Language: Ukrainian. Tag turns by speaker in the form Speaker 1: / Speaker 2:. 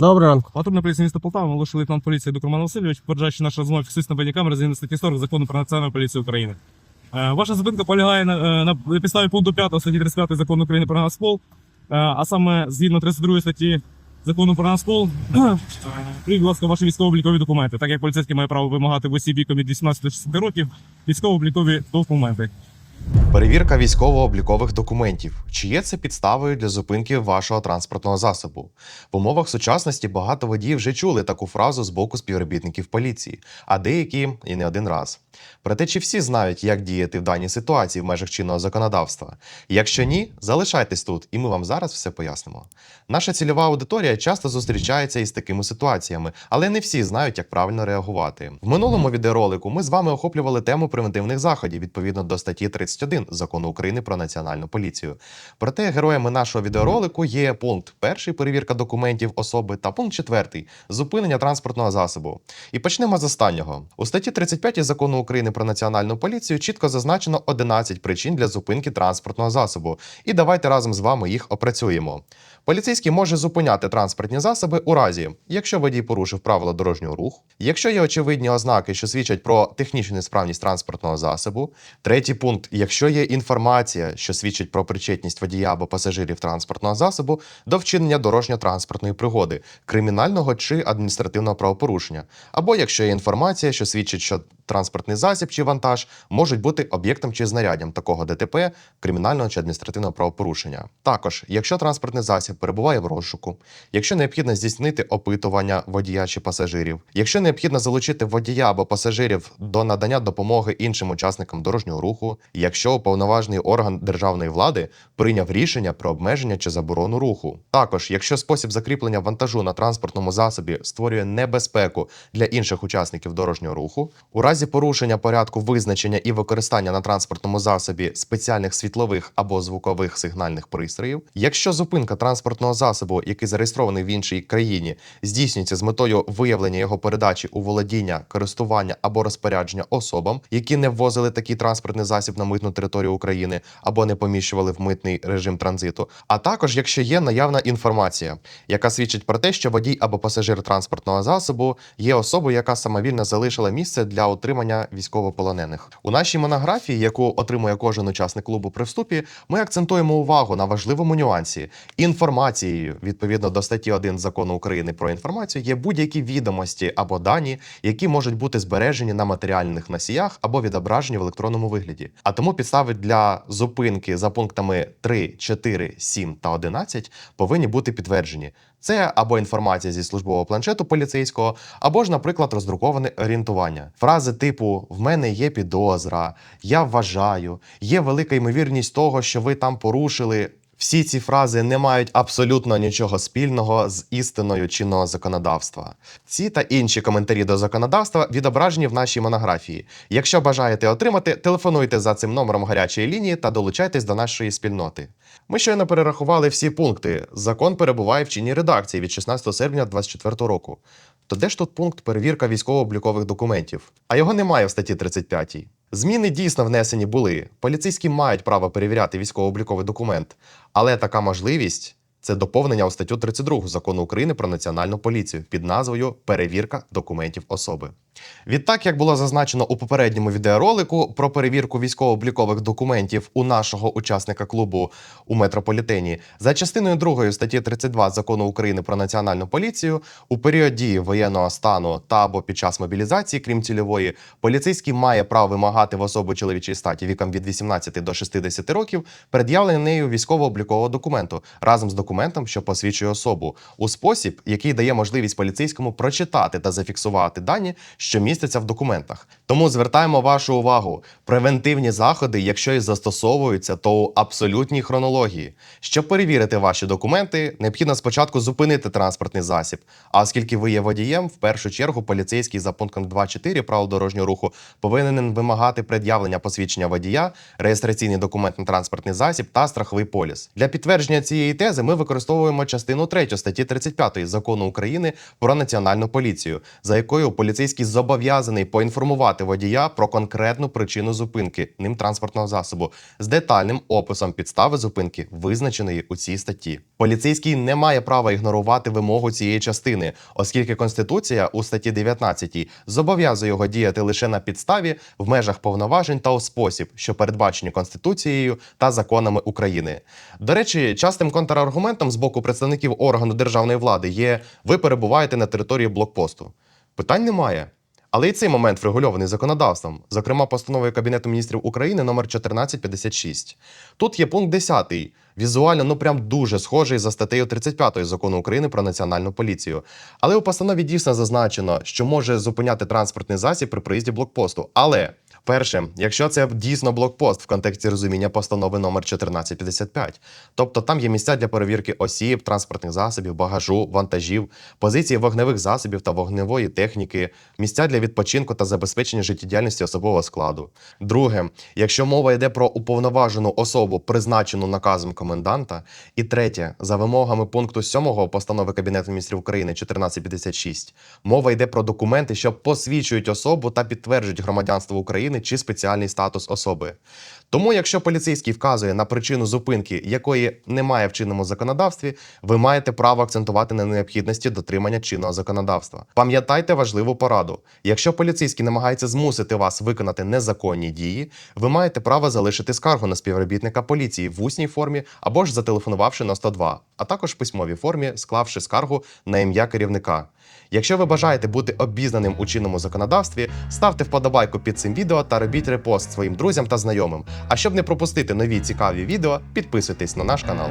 Speaker 1: Доброго ранку.
Speaker 2: Патрульна поліція міста Полтава, молодший лейтенант поліції Дук Роман Васильович, попереджаючи нашу розмову фіксується на бодікамери згідно статті 40 закону про національну поліцію України. Е, Ваша зупинка полягає на, е, на підставі пункту 5 статті 35 закону України про Нацпол, е, а саме згідно 32 статті закону про Нацпол, будь ласка, ваші військово-облікові документи, так як поліцейський має право вимагати в осіб віком від 18 до 60 років військово-облікові документи.
Speaker 3: Перевірка військово-облікових документів. Чи є це підставою для зупинки вашого транспортного засобу? В умовах сучасності багато водіїв вже чули таку фразу з боку співробітників поліції, а деякі і не один раз. Проте чи всі знають, як діяти в даній ситуації в межах чинного законодавства? Якщо ні, залишайтесь тут, і ми вам зараз все пояснимо. Наша цільова аудиторія часто зустрічається із такими ситуаціями, але не всі знають, як правильно реагувати. В минулому відеоролику ми з вами охоплювали тему превентивних заходів відповідно до статті 31 закону України про національну поліцію. Проте героями нашого відеоролику є пункт перший перевірка документів особи та пункт четвертий зупинення транспортного засобу. І почнемо з останнього. У статті 35 закону України про національну поліцію чітко зазначено 11 причин для зупинки транспортного засобу. І давайте разом з вами їх опрацюємо. Поліцейський може зупиняти транспортні засоби у разі, якщо водій порушив правила дорожнього руху, якщо є очевидні ознаки, що свідчать про технічну несправність транспортного засобу. Третій пункт: якщо є інформація, що свідчить про причетність водія або пасажирів транспортного засобу до вчинення дорожньо-транспортної пригоди, кримінального чи адміністративного правопорушення, або якщо є інформація, що свідчить, що транспортний засіб чи вантаж можуть бути об'єктом чи знаряддям такого ДТП, кримінального чи адміністративного правопорушення. Також, якщо транспортний засіб перебуває в розшуку, якщо необхідно здійснити опитування водія чи пасажирів, якщо необхідно залучити водія або пасажирів до надання допомоги іншим учасникам дорожнього руху, якщо уповноважений орган державної влади прийняв рішення про обмеження чи заборону руху. Також, якщо спосіб закріплення вантажу на транспортному засобі створює небезпеку для інших учасників дорожнього руху, у разі порушення порядку визначення і використання на транспортному засобі спеціальних світлових або звукових сигнальних пристроїв, якщо зупинка транспортного засобу, який зареєстрований в іншій країні, здійснюється з метою виявлення його передачі у володіння, користування або розпорядження особам, які не ввозили такий транспортний засіб на митну територію України або не поміщували в митний режим транзиту, а також якщо є наявна інформація, яка свідчить про те, що водій або пасажир транспортного засобу є особою, яка самовільно залишила місце для отримання військовополонених. У нашій монографії, яку отримує кожен учасник клубу при вступі, ми акцентуємо увагу на важливому нюансі. Інформацією відповідно до статті 1 закону України про інформацію є будь-які відомості або дані, які можуть бути збережені на матеріальних носіях або відображені в електронному вигляді. А тому підстави для зупинки за пунктами 3, 4, 7 та 11 повинні бути підтверджені. Це або інформація зі службового планшету поліцейського, або ж, наприклад, роздруковане орієнтування. Фрази типу В мене є підозра, я вважаю, є велика ймовірність того, що ви там порушили. Всі ці фрази не мають абсолютно нічого спільного з істиною чинного законодавства. Ці та інші коментарі до законодавства відображені в нашій монографії. Якщо бажаєте отримати, телефонуйте за цим номером гарячої лінії та долучайтесь до нашої спільноти. Ми щойно перерахували всі пункти. Закон перебуває в чинній редакції від 16 серпня 2024 року. То де ж тут пункт перевірка військово-облікових документів? А його немає в статті 35. Зміни дійсно внесені були. Поліцейські мають право перевіряти військово-обліковий документ, але така можливість це доповнення у статтю 32 закону України про національну поліцію під назвою Перевірка документів особи. Відтак, як було зазначено у попередньому відеоролику про перевірку військово-облікових документів у нашого учасника клубу у метрополітені, за частиною 2 статті 32 закону України про національну поліцію, у період дії воєнного стану та або під час мобілізації, крім цільової, поліцейський має право вимагати в особу чоловічої статі віком від 18 до 60 років пред'явлення нею військово-облікового документу разом з документом, що посвідчує особу, у спосіб, який дає можливість поліцейському прочитати та зафіксувати дані, що містяться в документах. Тому звертаємо вашу увагу: превентивні заходи, якщо і застосовуються, то у абсолютній хронології. Щоб перевірити ваші документи, необхідно спочатку зупинити транспортний засіб. А оскільки ви є водієм, в першу чергу поліцейський за пунктом 2.4 правил дорожнього руху повинен вимагати пред'явлення посвідчення водія, реєстраційний документ на транспортний засіб та страховий поліс. Для підтвердження цієї тези ми використовуємо частину 3 статті 35 закону України про національну поліцію, за якою поліцейський зобов'язаний поінформувати поінформувати водія про конкретну причину зупинки ним транспортного засобу з детальним описом підстави зупинки, визначеної у цій статті. Поліцейський не має права ігнорувати вимогу цієї частини, оскільки Конституція у статті 19 зобов'язує його діяти лише на підставі в межах повноважень та у спосіб, що передбачені Конституцією та законами України. До речі, частим контраргументом з боку представників органу державної влади є ви перебуваєте на території блокпосту. Питань немає. Але і цей момент врегульований законодавством, зокрема постановою Кабінету міністрів України номер 1456. Тут є пункт 10, візуально ну прям дуже схожий за статтею 35 закону України про національну поліцію. Але у постанові дійсно зазначено, що може зупиняти транспортний засіб при проїзді блокпосту. Але перше, якщо це дійсно блокпост в контексті розуміння постанови номер 1455, тобто там є місця для перевірки осіб, транспортних засобів, багажу, вантажів, позиції вогневих засобів та вогневої техніки, місця для відпочинку та забезпечення життєдіяльності особового складу. Друге, якщо мова йде про уповноважену особу, призначену наказом коменданта. І третє, за вимогами пункту 7 постанови Кабінету міністрів України 1456, мова йде про документи, що посвідчують особу та підтверджують громадянство України чи спеціальний статус особи. Тому, якщо поліцейський вказує на причину зупинки, якої немає в чинному законодавстві, ви маєте право акцентувати на необхідності дотримання чинного законодавства. Пам'ятайте важливу пораду: якщо поліцейський намагається змусити вас виконати незаконні дії, ви маєте право залишити скаргу на співробітника поліції в усній формі або ж зателефонувавши на 102, а також в письмовій формі, склавши скаргу на ім'я керівника. Якщо ви бажаєте бути обізнаним у чинному законодавстві, ставте вподобайку під цим відео та робіть репост своїм друзям та знайомим. А щоб не пропустити нові цікаві відео, підписуйтесь на наш канал.